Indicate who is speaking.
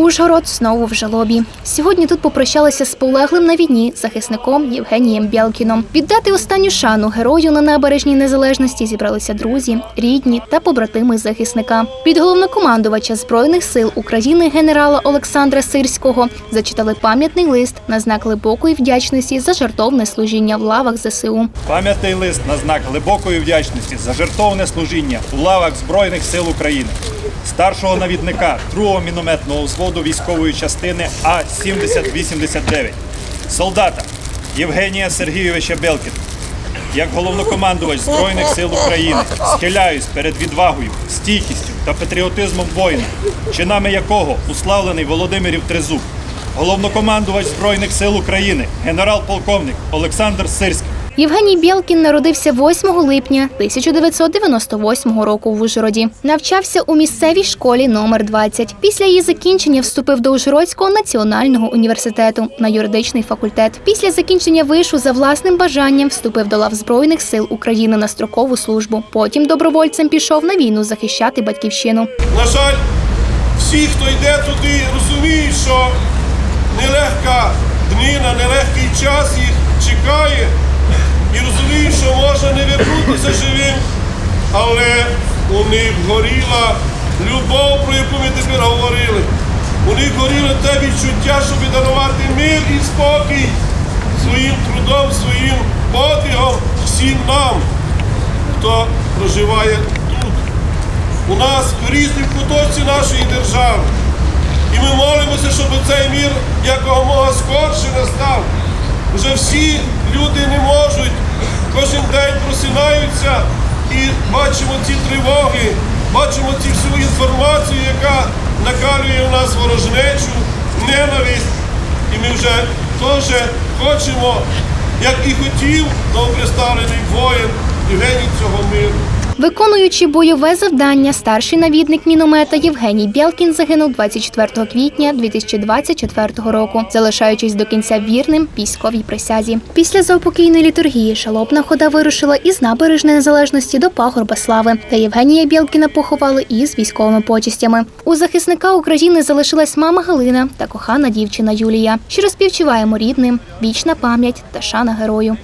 Speaker 1: Ужгород знову в жалобі. Сьогодні тут попрощалися з полеглим на війні захисником Євгенієм Бєлкіном. Віддати останню шану герою на набережній незалежності зібралися друзі, рідні та побратими захисника. Від головнокомандувача збройних сил України генерала Олександра Сирського зачитали пам'ятний лист на знак глибокої вдячності за жартовне служіння в лавах ЗСУ.
Speaker 2: Пам'ятний лист на знак глибокої вдячності за жертовне служіння у лавах Збройних сил України, старшого навідника 2-го мінометного взводу військової частини А-7089, солдата Євгенія Сергійовича Белкіна. Як головнокомандувач Збройних сил України схиляюсь перед відвагою, стійкістю та патріотизмом воїна, чинами якого уславлений Володимирів Трезуб, головнокомандувач Збройних сил України, генерал-полковник Олександр Сирський.
Speaker 1: Євгеній Бєлкін народився 8 липня 1998 року в Ужгороді. Навчався у місцевій школі номер 20. Після її закінчення вступив до Ужгородського національного університету на юридичний факультет. Після закінчення вишу за власним бажанням вступив до лав Збройних сил України на строкову службу. Потім добровольцем пішов на війну захищати батьківщину.
Speaker 3: На жаль, всі, хто йде туди, розуміють, що нелегка днина, нелегкий час їх чекає. І розуміють, що можна не вернутися живим, але у них горіла любов, про яку ми тепер говорили. У них горіло те відчуття, щоб дарувати мир і спокій своїм трудом, своїм подвигом всім нам, хто проживає тут у нас в різних куточці нашої держави. І ми молимося, щоб цей мір якомога скорше настав. Вже всі люди не можуть, кожен день просинаються і бачимо ці тривоги, бачимо цю всю інформацію, яка накалює у нас ворожнечу, ненависть. І ми вже теж хочемо, як і хотів новоприставлений воїн Євгеній цього миру.
Speaker 1: Виконуючи бойове завдання, старший навідник міномета Євгеній Бєлкін загинув 24 квітня 2024 року, залишаючись до кінця вірним військовій присязі. Після заупокійної літургії шалопна хода вирушила із набережної незалежності до пагорба слави, де Євгенія Бєлкіна поховали із військовими почестями. У захисника України залишилась мама Галина та кохана дівчина Юлія. Щиро співчуваємо рідним, вічна пам'ять та шана герою.